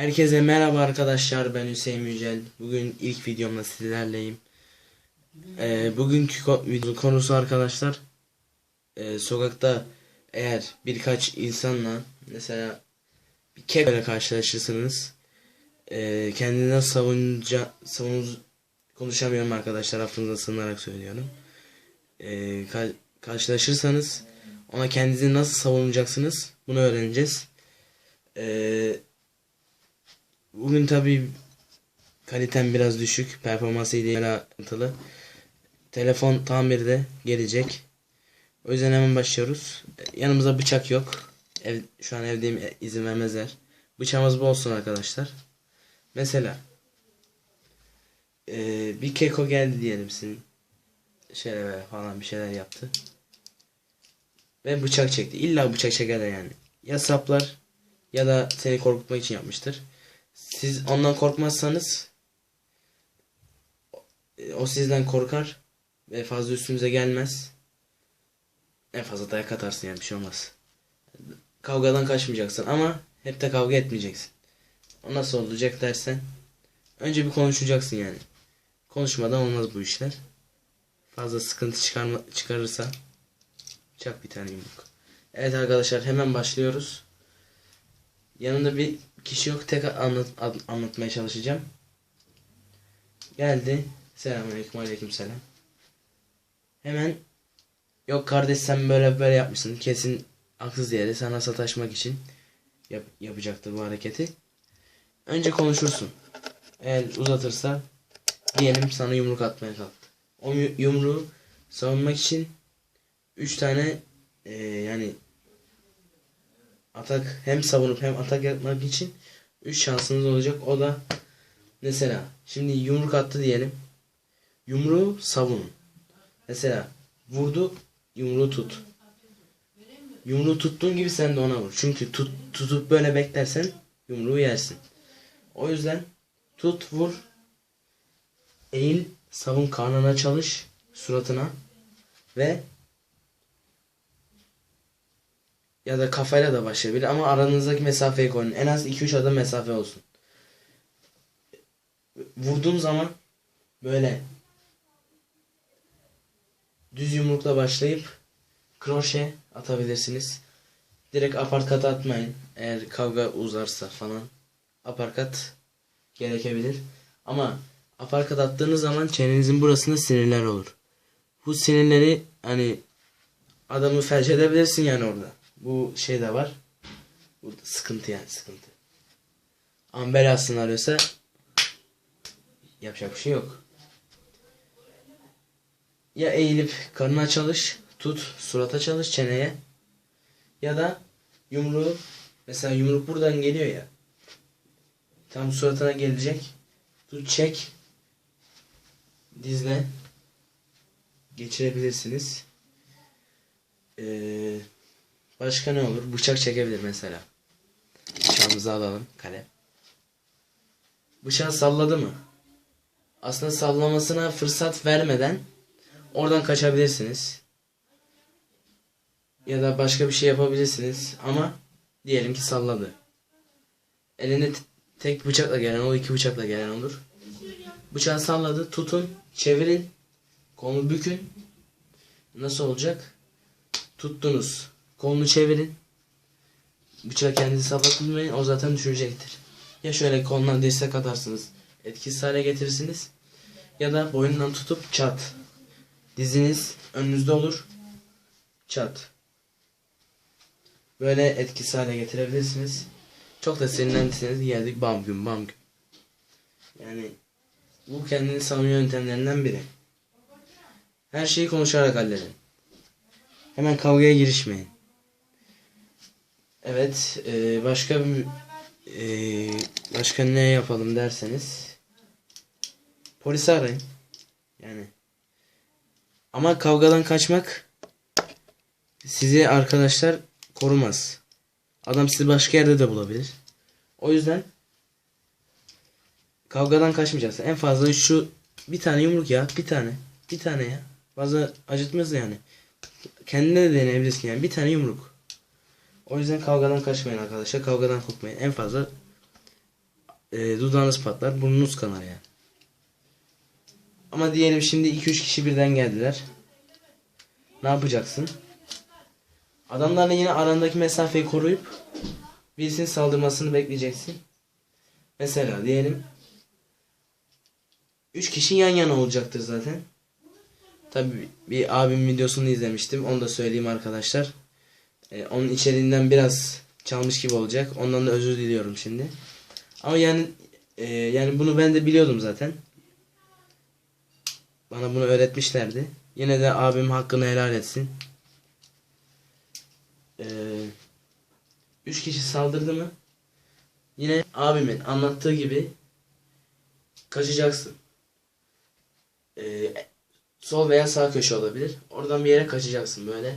Herkese merhaba arkadaşlar ben Hüseyin Yücel. Bugün ilk videomla sizlerleyim. Ee, bugünkü video konusu arkadaşlar ee, sokakta eğer birkaç insanla mesela bir kekoyla karşılaşırsanız ee, kendini nasıl savunca savunuz konuşamıyorum arkadaşlar aklınıza sığınarak söylüyorum. Ee, ka- karşılaşırsanız ona kendinizi nasıl savunacaksınız bunu öğreneceğiz. Eee Bugün tabi kalitem biraz düşük. Performansı ile alakalı. Telefon tamirde gelecek. O yüzden hemen başlıyoruz. Yanımızda bıçak yok. Ev, şu an evdeyim e, izin vermezler. Bıçağımız bu olsun arkadaşlar. Mesela eee, bir keko geldi diyelim sizin. Şöyle falan bir şeyler yaptı. Ve bıçak çekti. İlla bıçak çeker yani. Ya saplar ya da seni korkutmak için yapmıştır. Siz ondan korkmazsanız o sizden korkar ve fazla üstünüze gelmez. En fazla dayak atarsın yani bir şey olmaz. Kavgadan kaçmayacaksın ama hep de kavga etmeyeceksin. O nasıl olacak dersen önce bir konuşacaksın yani. Konuşmadan olmaz bu işler. Fazla sıkıntı çıkarma, çıkarırsa çak bir tane yumruk. Evet arkadaşlar hemen başlıyoruz. Yanında bir kişi yok. Tek anlat, an- anlatmaya çalışacağım. Geldi. Selamünaleyküm aleyküm selam. Hemen yok kardeş sen böyle böyle yapmışsın. Kesin haksız yere sana sataşmak için yap, yapacaktır bu hareketi. Önce konuşursun. Eğer uzatırsa diyelim sana yumruk atmaya kalktı. O yu- yumruğu savunmak için 3 tane eee, yani atak hem savunup hem atak yapmak için 3 şansınız olacak. O da mesela şimdi yumruk attı diyelim. Yumruğu savunun. Mesela vurdu yumruğu tut. Yumruğu tuttuğun gibi sen de ona vur. Çünkü tut, tutup böyle beklersen yumruğu yersin. O yüzden tut vur eğil savun karnına çalış suratına ve ya da kafayla da başlayabilir ama aranızdaki mesafeyi koyun. En az 2-3 adım mesafe olsun. Vurduğum zaman böyle düz yumrukla başlayıp kroşe atabilirsiniz. Direkt aparkat atmayın. Eğer kavga uzarsa falan aparkat gerekebilir. Ama aparkat attığınız zaman çenenizin burasında sinirler olur. Bu sinirleri hani adamı felç edebilirsin yani orada. Bu şey de var. Bu sıkıntı yani sıkıntı. Ama belasını arıyorsa yapacak bir şey yok. Ya eğilip karnına çalış, tut, surata çalış çeneye. Ya da yumruğu mesela yumruk buradan geliyor ya. Tam suratına gelecek. Tut çek. Dizle geçirebilirsiniz. Eee Başka ne olur? Bıçak çekebilir mesela. Bıçağımızı alalım. Kalem. Bıçağı salladı mı? Aslında sallamasına fırsat vermeden oradan kaçabilirsiniz. Ya da başka bir şey yapabilirsiniz. Ama diyelim ki salladı. Eline t- tek bıçakla gelen o iki bıçakla gelen olur. Bıçağı salladı. Tutun. Çevirin. Kolunu bükün. Nasıl olacak? Tuttunuz. Kolunu çevirin. Bıçağı kendinizi saplatmayın. O zaten düşürecektir. Ya şöyle koluna destek atarsınız. Etkisiz hale getirirsiniz. Ya da boynundan tutup çat. Diziniz önünüzde olur. Çat. Böyle etkisiz hale getirebilirsiniz. Çok da sinirlendiyseniz geldik bam gün bam gün. Yani bu kendini savunma yöntemlerinden biri. Her şeyi konuşarak halledin. Hemen kavgaya girişmeyin. Evet, e, başka bir e, başka ne yapalım derseniz polisi arayın. Yani ama kavgadan kaçmak sizi arkadaşlar korumaz. Adam sizi başka yerde de bulabilir. O yüzden kavgadan kaçmayacaksın. En fazla şu bir tane yumruk ya, bir tane, bir tane ya. Fazla acıtmaz yani. Kendine de deneyebilirsin yani bir tane yumruk. O yüzden kavgadan kaçmayın arkadaşlar. Kavgadan korkmayın. En fazla e, dudağınız patlar, burnunuz kanar yani. Ama diyelim şimdi 2-3 kişi birden geldiler. Ne yapacaksın? Adamlarla yine arandaki mesafeyi koruyup birisinin saldırmasını bekleyeceksin. Mesela diyelim 3 kişi yan yana olacaktır zaten. Tabi bir abim videosunu izlemiştim. Onu da söyleyeyim arkadaşlar. Ee, onun içeriğinden biraz çalmış gibi olacak. Ondan da özür diliyorum şimdi. Ama yani e, yani bunu ben de biliyordum zaten. Bana bunu öğretmişlerdi. Yine de abim hakkını helal etsin. Ee, üç kişi saldırdı mı? Yine abimin anlattığı gibi kaçacaksın. Ee, sol veya sağ köşe olabilir. Oradan bir yere kaçacaksın böyle.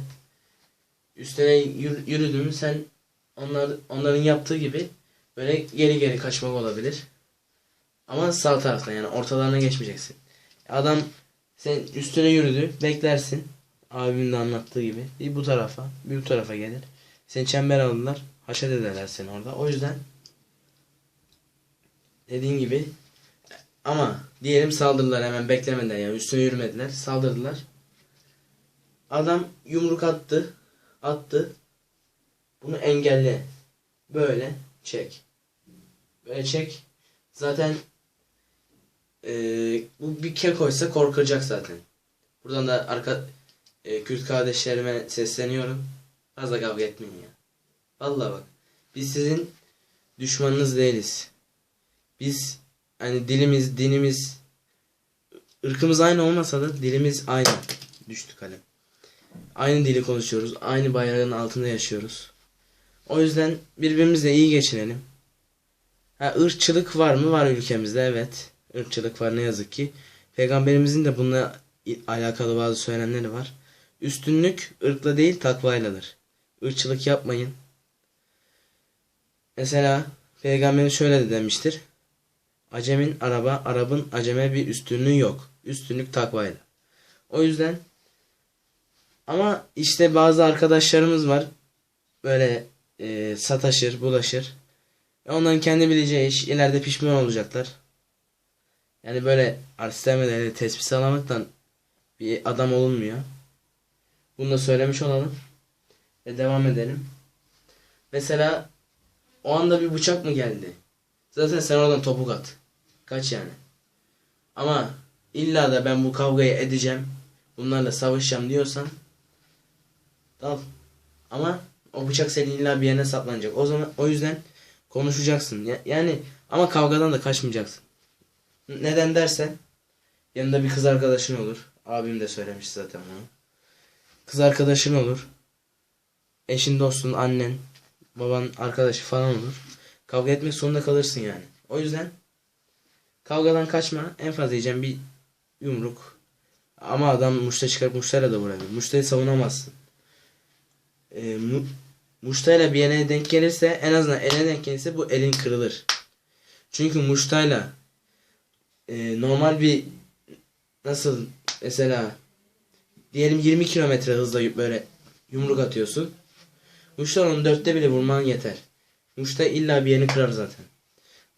Üstüne yür- yürüdün sen onlar onların yaptığı gibi böyle geri geri kaçmak olabilir. Ama sağ taraftan yani ortalarına geçmeyeceksin. Adam sen üstüne yürüdü beklersin. Abimin de anlattığı gibi. Bir bu tarafa bir bu tarafa gelir. Seni çember alırlar. Haşet ederler seni orada. O yüzden dediğin gibi ama diyelim saldırdılar hemen beklemeden yani üstüne yürümediler. Saldırdılar. Adam yumruk attı. Attı. Bunu engelle. Böyle çek. Böyle çek. Zaten eee, bu bir kekoysa korkacak zaten. Buradan da arka e, Kürt kardeşlerime sesleniyorum. Fazla kavga etmeyin ya. Vallahi bak. Biz sizin düşmanınız değiliz. Biz hani dilimiz, dinimiz, ırkımız aynı olmasa da dilimiz aynı. Düştü kalem. Aynı dili konuşuyoruz. Aynı bayrağın altında yaşıyoruz. O yüzden birbirimizle iyi geçinelim. Ha, ırkçılık var mı? Var ülkemizde evet. Irkçılık var ne yazık ki. Peygamberimizin de bununla alakalı bazı söylemleri var. Üstünlük ırkla değil takvayladır. Irkçılık yapmayın. Mesela Peygamberimiz şöyle de demiştir. Acemin araba, Arap'ın aceme bir üstünlüğü yok. Üstünlük takvayla. O yüzden ama işte bazı arkadaşlarımız var. Böyle e, sataşır, bulaşır. Ve onların kendi bileceği iş. ileride pişman olacaklar. Yani böyle arsistemeleri tespih sağlamaktan bir adam olunmuyor. Bunu da söylemiş olalım. Ve devam edelim. Mesela o anda bir bıçak mı geldi? Zaten sen oradan topuk at. Kaç yani. Ama illa da ben bu kavgayı edeceğim. Bunlarla savaşacağım diyorsan dal. Ama o bıçak senin illa bir yerine saplanacak. O zaman o yüzden konuşacaksın. Ya- yani ama kavgadan da kaçmayacaksın. Neden dersen yanında bir kız arkadaşın olur. Abim de söylemiş zaten bunu. Kız arkadaşın olur. Eşin, dostun, annen, baban, arkadaşı falan olur. Kavga etmek zorunda kalırsın yani. O yüzden kavgadan kaçma. En fazla yiyeceğim bir yumruk. Ama adam muşta çıkarıp muştayla da vurabilir. Muştayı savunamazsın. Ee, mu, muştayla bir yere denk gelirse en azından eline denk gelirse bu elin kırılır. Çünkü muştayla e, normal bir nasıl mesela diyelim 20 kilometre hızla böyle yumruk atıyorsun. Muşta onun dörtte bile vurman yeter. Muşta illa bir yerini kırar zaten.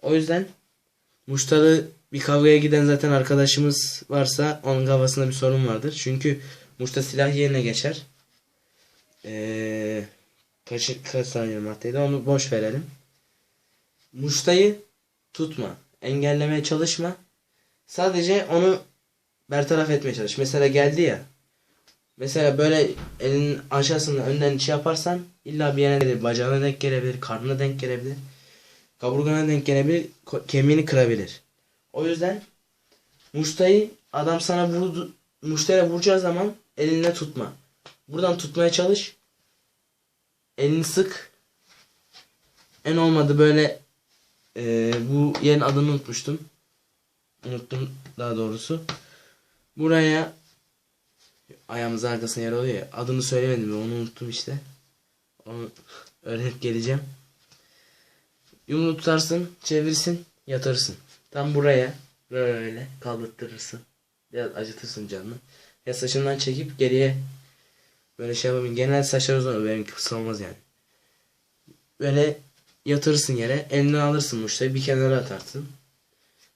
O yüzden Muştalı bir kavgaya giden zaten arkadaşımız varsa onun kafasında bir sorun vardır. Çünkü Muşta silah yerine geçer. Ee, kaç saniye maddeydi onu boş verelim. Muştayı tutma. Engellemeye çalışma. Sadece onu bertaraf etmeye çalış. Mesela geldi ya. Mesela böyle elinin aşağısını önden şey yaparsan illa bir yerine gelir. Bacağına denk gelebilir. Karnına denk gelebilir. Kaburgana denk gelebilir. Kemiğini kırabilir. O yüzden muştayı adam sana vurdu, muştayla vuracağı zaman elinle tutma. Buradan tutmaya çalış. Elini sık. En olmadı böyle e, bu yerin adını unutmuştum. Unuttum daha doğrusu. Buraya ayağımızın arkasına yer oluyor ya. Adını söylemedim onu unuttum işte. Onu öğrenip geleceğim. Yumruğu tutarsın, çevirsin, yatırsın. Tam buraya böyle kaldırtırsın. Biraz acıtırsın canını. Ya saçından çekip geriye böyle şey yapayım. Genel saçlar uzun benim kısa olmaz yani. Böyle yatırırsın yere. Elinden alırsın muştayı bir kenara atarsın.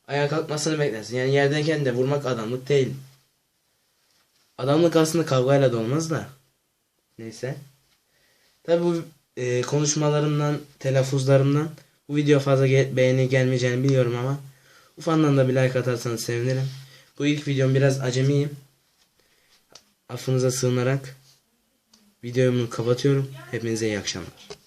Ayağa kalkmasını beklersin. Yani yerdeyken de vurmak adamlık değil. Adamlık aslında kavgayla da olmaz da. Neyse. Tabi bu e, konuşmalarımdan, telaffuzlarımdan bu video fazla ge- beğeni gelmeyeceğini biliyorum ama ufandan da bir like atarsanız sevinirim. Bu ilk videom biraz acemiyim. Affınıza sığınarak videomu kapatıyorum. Hepinize iyi akşamlar.